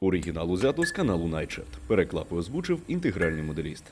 Оригінал узято з каналу Nightshot. Переклав озвучив інтегральний моделіст.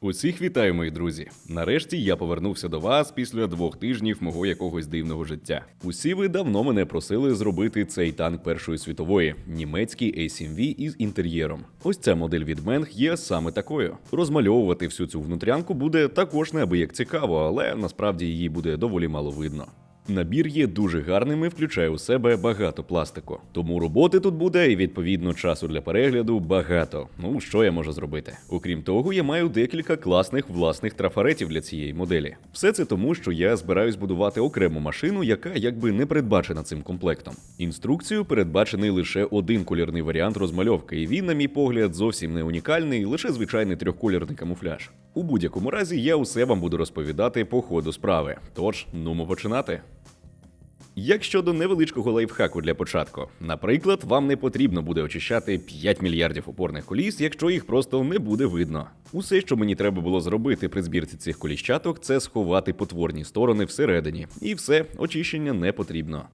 Усіх вітаю, мої друзі. Нарешті я повернувся до вас після двох тижнів мого якогось дивного життя. Усі ви давно мене просили зробити цей танк Першої світової, німецький A7V із інтер'єром. Ось ця модель від Менг є саме такою. Розмальовувати всю цю внутрянку буде також неабияк цікаво, але насправді її буде доволі мало видно. Набір є дуже гарним і включає у себе багато пластику. Тому роботи тут буде і відповідно часу для перегляду багато. Ну що я можу зробити? Окрім того, я маю декілька класних власних трафаретів для цієї моделі. Все це тому, що я збираюсь будувати окрему машину, яка якби не передбачена цим комплектом. Інструкцію передбачений лише один колірний варіант розмальовки, і він, на мій погляд, зовсім не унікальний, лише звичайний трьохколірний камуфляж. У будь-якому разі я усе вам буду розповідати по ходу справи. Тож, нумо починати. Як щодо невеличкого лайфхаку для початку, наприклад, вам не потрібно буде очищати 5 мільярдів опорних коліс, якщо їх просто не буде видно. Усе, що мені треба було зробити при збірці цих коліщаток, це сховати потворні сторони всередині, і все, очищення не потрібно.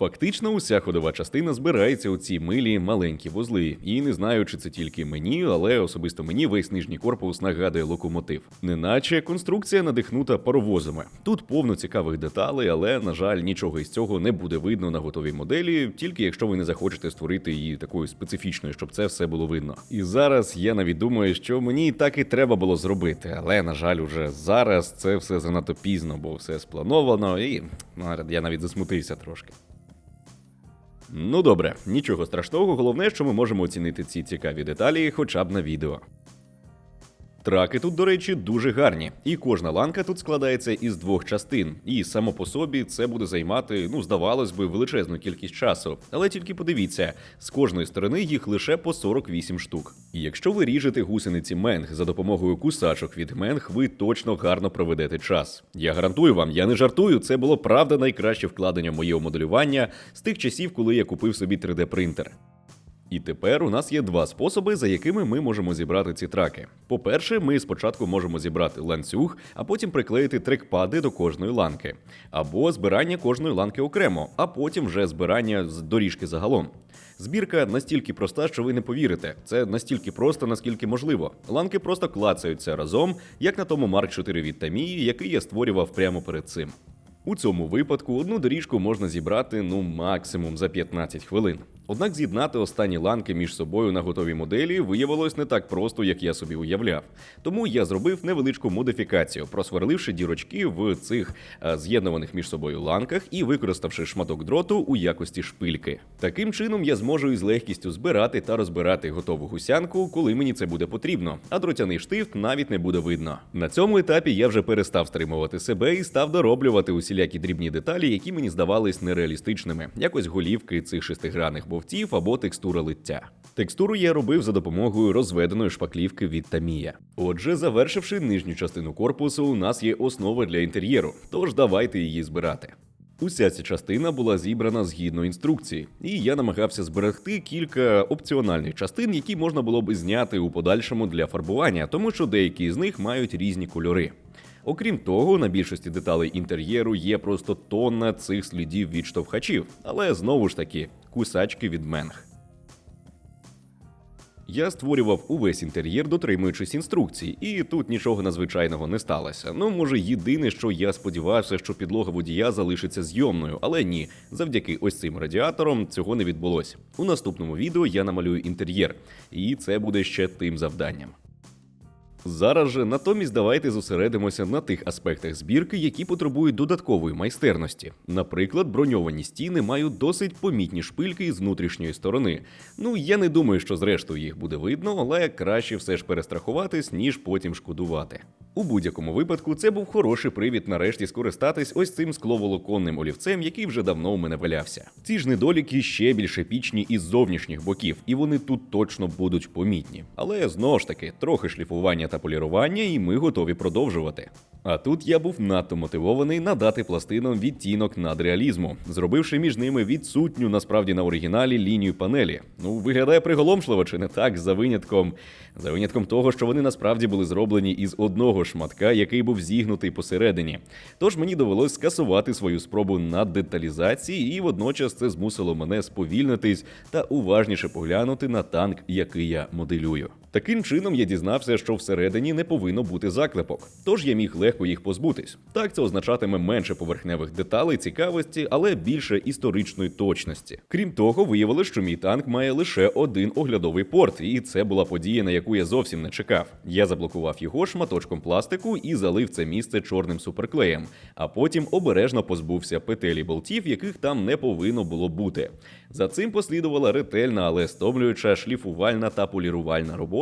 Фактично, уся ходова частина збирається у ці милі маленькі вузли, і не знаю, чи це тільки мені, але особисто мені весь нижній корпус нагадує локомотив. Неначе конструкція надихнута паровозами. Тут повно цікавих деталей, але на жаль, нічого із цього не буде видно на готовій моделі, тільки якщо ви не захочете створити її такою специфічною, щоб це все було видно. І зараз я навіть думаю, що мені так і треба було зробити, але на жаль, уже зараз це все занадто пізно, бо все сплановано, і ну, я навіть засмутився трошки. Ну добре, нічого страшного, головне, що ми можемо оцінити ці цікаві деталі хоча б на відео. Траки тут, до речі, дуже гарні, і кожна ланка тут складається із двох частин. І само по собі це буде займати, ну здавалось би, величезну кількість часу. Але тільки подивіться, з кожної сторони їх лише по 48 штук. І якщо ви ріжете гусениці менг за допомогою кусачок від менг, ви точно гарно проведете час. Я гарантую вам, я не жартую. Це було правда найкраще вкладення в моделювання з тих часів, коли я купив собі 3D принтер. І тепер у нас є два способи, за якими ми можемо зібрати ці траки. По-перше, ми спочатку можемо зібрати ланцюг, а потім приклеїти трекпади до кожної ланки, або збирання кожної ланки окремо, а потім вже збирання з доріжки загалом. Збірка настільки проста, що ви не повірите. Це настільки просто, наскільки можливо. Ланки просто клацаються разом, як на тому Mark 4 від Tamiya, який я створював прямо перед цим. У цьому випадку одну доріжку можна зібрати ну максимум за 15 хвилин. Однак з'єднати останні ланки між собою на готовій моделі виявилось не так просто, як я собі уявляв. Тому я зробив невеличку модифікацію, просверливши дірочки в цих е, з'єднуваних між собою ланках і використавши шматок дроту у якості шпильки. Таким чином я зможу із легкістю збирати та розбирати готову гусянку, коли мені це буде потрібно, а дротяний штифт навіть не буде видно. На цьому етапі я вже перестав стримувати себе і став дороблювати усілякі дрібні деталі, які мені здавались нереалістичними, якось голівки цих шестигранних бовтів або текстура лиття. Текстуру я робив за допомогою розведеної шпаклівки від Tamiya. Отже, завершивши нижню частину корпусу, у нас є основа для інтер'єру, тож давайте її збирати. Уся ця частина була зібрана згідно інструкції, і я намагався зберегти кілька опціональних частин, які можна було б зняти у подальшому для фарбування, тому що деякі з них мають різні кольори. Окрім того, на більшості деталей інтер'єру є просто тонна цих слідів від штовхачів, але знову ж таки кусачки від менг. Я створював увесь інтер'єр, дотримуючись інструкцій, і тут нічого надзвичайного не сталося. Ну, може, єдине, що я сподівався, що підлога водія залишиться зйомною, але ні, завдяки ось цим радіаторам цього не відбулося. У наступному відео я намалюю інтер'єр, і це буде ще тим завданням. Зараз же натомість давайте зосередимося на тих аспектах збірки, які потребують додаткової майстерності. Наприклад, броньовані стіни мають досить помітні шпильки з внутрішньої сторони. Ну я не думаю, що зрештою їх буде видно, але краще все ж перестрахуватись, ніж потім шкодувати. У будь-якому випадку це був хороший привід нарешті скористатись ось цим скловолоконним олівцем, який вже давно у мене валявся. Ці ж недоліки ще більш епічні із зовнішніх боків, і вони тут точно будуть помітні. Але знову ж таки, трохи шліфування та полірування, і ми готові продовжувати. А тут я був надто мотивований надати пластинам відтінок надреалізму, зробивши між ними відсутню насправді на оригіналі лінію панелі. Ну, виглядає приголомшливо, чи не так, за винятком. За винятком того, що вони насправді були зроблені із одного шматка, який був зігнутий посередині. Тож мені довелось скасувати свою спробу на деталізації, і водночас це змусило мене сповільнитись та уважніше поглянути на танк, який я моделюю. Таким чином я дізнався, що всередині не повинно бути заклепок, тож я міг легко їх позбутись. Так це означатиме менше поверхневих деталей, цікавості, але більше історичної точності. Крім того, виявилось, що мій танк має лише один оглядовий порт, і це була подія, на яку я зовсім не чекав. Я заблокував його шматочком пластику і залив це місце чорним суперклеєм, а потім обережно позбувся петелі болтів, яких там не повинно було бути. За цим послідувала ретельна, але стомлююча шліфувальна та полірувальна робота,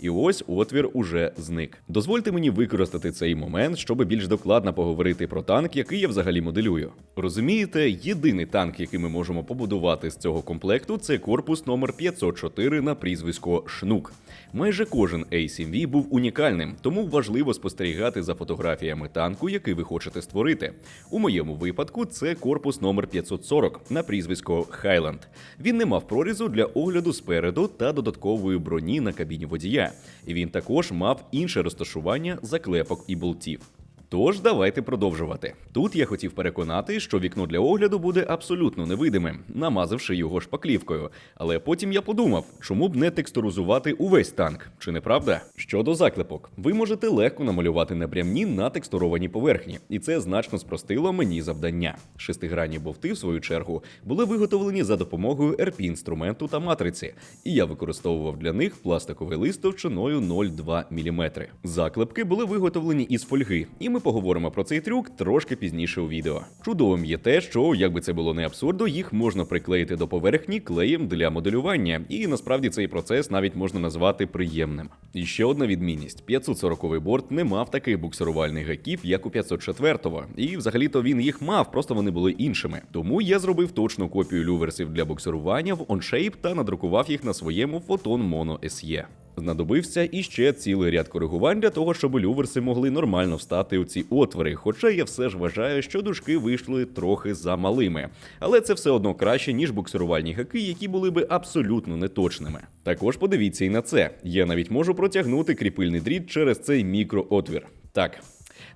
і ось отвір уже зник. Дозвольте мені використати цей момент, щоб більш докладно поговорити про танк, який я взагалі моделюю. Розумієте, єдиний танк, який ми можемо побудувати з цього комплекту, це корпус номер 504 на прізвисько Шнук. Майже кожен A7V був унікальним, тому важливо спостерігати за фотографіями танку, який ви хочете створити. У моєму випадку це корпус номер 540 на прізвисько Хайленд. Він не мав прорізу для огляду спереду та додаткової броні на кабіні водія. І він також мав інше розташування заклепок і болтів. Тож давайте продовжувати. Тут я хотів переконати, що вікно для огляду буде абсолютно невидимим, намазавши його шпаклівкою. Але потім я подумав, чому б не текстуризувати увесь танк, чи не правда? Щодо заклепок, ви можете легко намалювати непрямні на текстурованій поверхні, і це значно спростило мені завдання. Шестигранні бовти, в свою чергу, були виготовлені за допомогою rp інструменту та матриці, і я використовував для них пластиковий лист товщиною 0,2 мм. Заклепки були виготовлені із фольги, і ми поговоримо про цей трюк трошки пізніше у відео. Чудовим є те, що, як би це було не абсурдо, їх можна приклеїти до поверхні клеєм для моделювання, і насправді цей процес навіть можна назвати приємним. І ще одна відмінність: 540-й борт не мав таких буксирувальних гаків, як у 504-го, і взагалі-то він їх мав, просто вони були іншими. Тому я зробив точну копію люверсів для буксирування в OnShape та надрукував їх на своєму Photon Mono SE. Знадобився іще цілий ряд коригувань для того, щоб люверси могли нормально встати у ці отвори. Хоча я все ж вважаю, що дужки вийшли трохи замалими. Але це все одно краще, ніж буксирувальні гаки, які були би абсолютно неточними. Також подивіться і на це. Я навіть можу протягнути кріпильний дріт через цей мікроотвір. Так.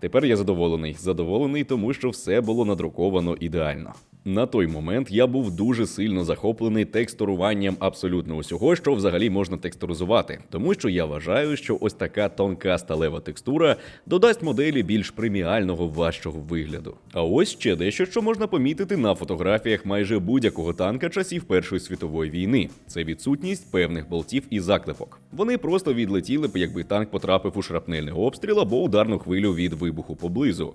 Тепер я задоволений. Задоволений, тому що все було надруковано ідеально. На той момент я був дуже сильно захоплений текстуруванням абсолютно усього, що взагалі можна текстуризувати, тому що я вважаю, що ось така тонка сталева текстура додасть моделі більш преміального важчого вигляду. А ось ще дещо, що можна помітити на фотографіях майже будь-якого танка часів Першої світової війни. Це відсутність певних болтів і заклепок. Вони просто відлетіли б, якби танк потрапив у шрапнельний обстріл або ударну хвилю від вибуху поблизу.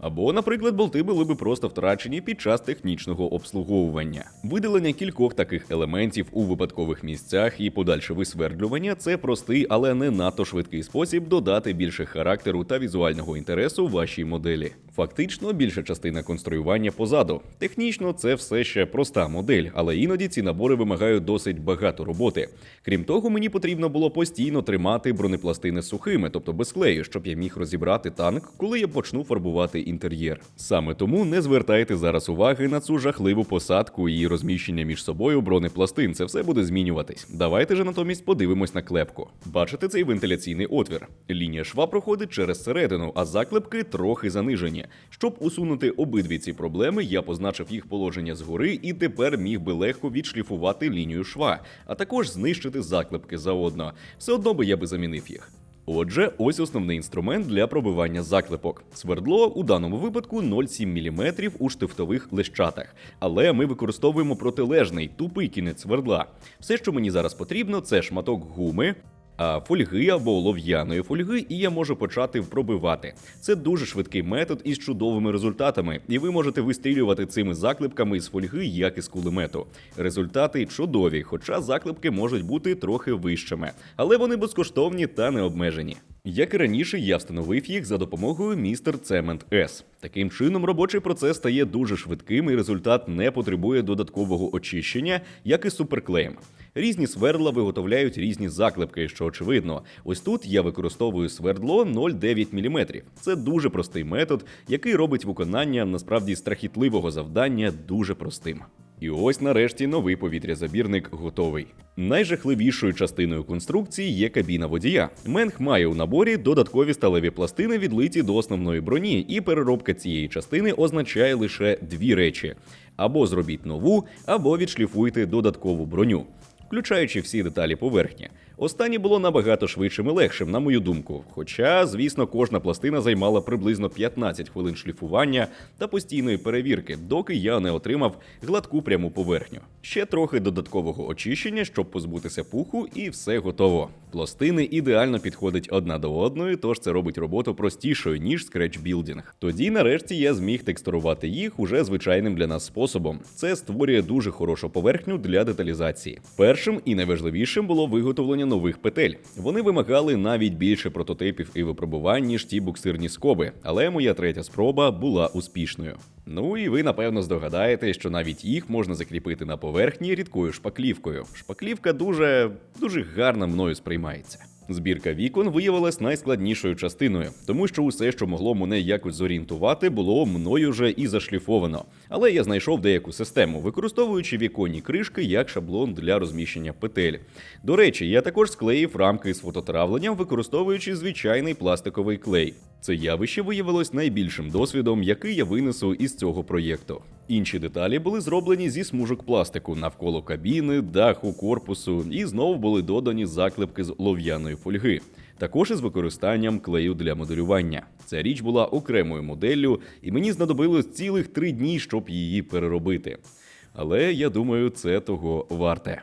Або, наприклад, болти були би просто втрачені під час технічного обслуговування. Видалення кількох таких елементів у випадкових місцях і подальше висвердлювання це простий, але не надто швидкий спосіб додати більше характеру та візуального інтересу вашій моделі. Фактично, більша частина конструювання позаду. Технічно, це все ще проста модель, але іноді ці набори вимагають досить багато роботи. Крім того, мені потрібно було постійно тримати бронепластини сухими, тобто без клею, щоб я міг розібрати танк, коли я почну фарбувати інтер'єр. Саме тому не звертайте зараз уваги на цю жахливу посадку і розміщення між собою бронепластин. Це все буде змінюватись. Давайте же натомість подивимось на клепку. Бачите цей вентиляційний отвір? Лінія шва проходить через середину, а заклепки трохи занижені. Щоб усунути обидві ці проблеми, я позначив їх положення згори і тепер міг би легко відшліфувати лінію шва, а також знищити заклепки заодно. Все одно би я би замінив їх. Отже, ось основний інструмент для пробивання заклепок. Свердло у даному випадку 0,7 мм у штифтових лещатах. Але ми використовуємо протилежний тупий кінець свердла. Все, що мені зараз потрібно, це шматок гуми. Фольги або олов'яної фольги, і я можу почати пробивати. Це дуже швидкий метод із чудовими результатами, і ви можете вистрілювати цими заклепками з фольги, як із кулемету. Результати чудові, хоча заклепки можуть бути трохи вищими, але вони безкоштовні та не обмежені. Як і раніше, я встановив їх за допомогою Містер Цемент S. Таким чином, робочий процес стає дуже швидким, і результат не потребує додаткового очищення, як і суперклеєм. Різні свердла виготовляють різні заклепки, що очевидно. Ось тут я використовую свердло 0,9 мм. Це дуже простий метод, який робить виконання насправді страхітливого завдання дуже простим. І ось нарешті новий повітрязабірник готовий. Найжахливішою частиною конструкції є кабіна водія. Менг має у наборі додаткові сталеві пластини, відлиті до основної броні, і переробка цієї частини означає лише дві речі: або зробіть нову, або відшліфуйте додаткову броню включаючи всі деталі поверхні. Останнє було набагато швидшим і легшим, на мою думку. Хоча, звісно, кожна пластина займала приблизно 15 хвилин шліфування та постійної перевірки, доки я не отримав гладку пряму поверхню. Ще трохи додаткового очищення, щоб позбутися пуху, і все готово. Пластини ідеально підходять одна до одної, тож це робить роботу простішою ніж скретчбілдінг. Тоді, нарешті, я зміг текстурувати їх уже звичайним для нас способом. Це створює дуже хорошу поверхню для деталізації. Першим і найважливішим було виготовлення нових петель. Вони вимагали навіть більше прототипів і випробувань, ніж ті буксирні скоби, але моя третя спроба була успішною. Ну і ви напевно здогадаєте, що навіть їх можна закріпити на поверхні рідкою шпаклівкою. Шпаклівка дуже дуже гарно мною сприймається. Збірка вікон виявилась найскладнішою частиною, тому що усе, що могло мене якось зорієнтувати, було мною вже і зашліфовано. Але я знайшов деяку систему, використовуючи віконні кришки як шаблон для розміщення петель. До речі, я також склеїв рамки з фототравленням, використовуючи звичайний пластиковий клей. Це явище виявилось найбільшим досвідом, який я винесу із цього проєкту. Інші деталі були зроблені зі смужок пластику навколо кабіни, даху, корпусу, і знову були додані заклепки з лов'яної фольги. Також із використанням клею для моделювання. Ця річ була окремою моделлю, і мені знадобилось цілих три дні, щоб її переробити. Але я думаю, це того варте.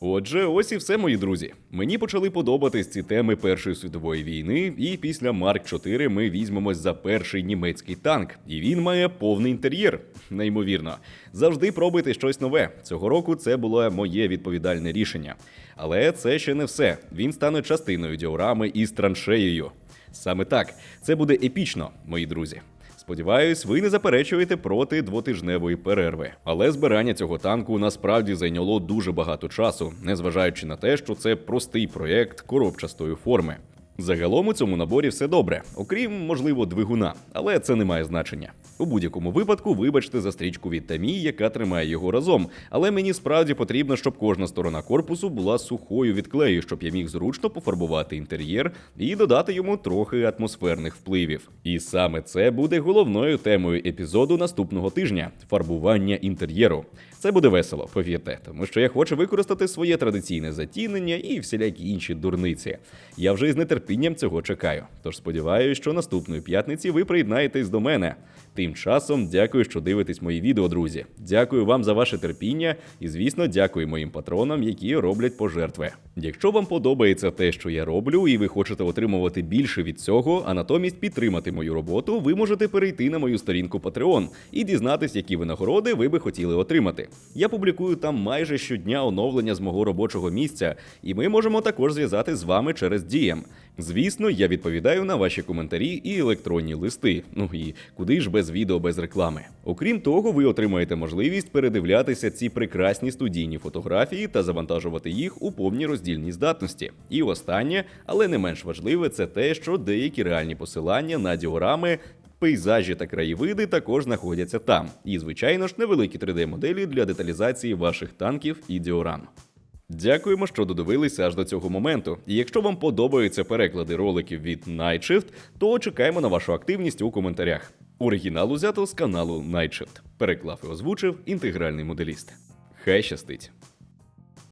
Отже, ось і все, мої друзі. Мені почали подобатись ці теми Першої світової війни, і після Марк 4 ми візьмемось за перший німецький танк, і він має повний інтер'єр. Неймовірно, завжди пробуйте щось нове. Цього року це було моє відповідальне рішення. Але це ще не все. Він стане частиною діорами із траншеєю. Саме так, це буде епічно, мої друзі. Сподіваюсь, ви не заперечуєте проти двотижневої перерви. Але збирання цього танку насправді зайняло дуже багато часу, незважаючи на те, що це простий проєкт коробчастої форми. Загалом у цьому наборі все добре, окрім, можливо, двигуна, але це не має значення. У будь-якому випадку, вибачте за стрічку від Тамі, яка тримає його разом. Але мені справді потрібно, щоб кожна сторона корпусу була сухою від клею, щоб я міг зручно пофарбувати інтер'єр і додати йому трохи атмосферних впливів. І саме це буде головною темою епізоду наступного тижня фарбування інтер'єру. Це буде весело, повірте, тому що я хочу використати своє традиційне затінення і всілякі інші дурниці. Я вже із нетерпінням цього чекаю. Тож сподіваюся, що наступної п'ятниці ви приєднаєтесь до мене. Тим часом дякую, що дивитесь мої відео, друзі. Дякую вам за ваше терпіння і, звісно, дякую моїм патронам, які роблять пожертви. Якщо вам подобається те, що я роблю, і ви хочете отримувати більше від цього, а натомість підтримати мою роботу, ви можете перейти на мою сторінку Patreon і дізнатись, які винагороди ви би хотіли отримати. Я публікую там майже щодня оновлення з мого робочого місця, і ми можемо також зв'язати з вами через DM. Звісно, я відповідаю на ваші коментарі і електронні листи. Ну і куди ж без відео без реклами. Окрім того, ви отримаєте можливість передивлятися ці прекрасні студійні фотографії та завантажувати їх у повній роздільній здатності. І останнє, але не менш важливе, це те, що деякі реальні посилання на діорами. Пейзажі та краєвиди також знаходяться там, і, звичайно ж, невеликі 3D-моделі для деталізації ваших танків і діорам. Дякуємо, що додивилися аж до цього моменту. І якщо вам подобаються переклади роликів від Nightshift, то чекаємо на вашу активність у коментарях. Оригінал узято з каналу Nightshift. Переклав і озвучив інтегральний моделіст. Хай щастить!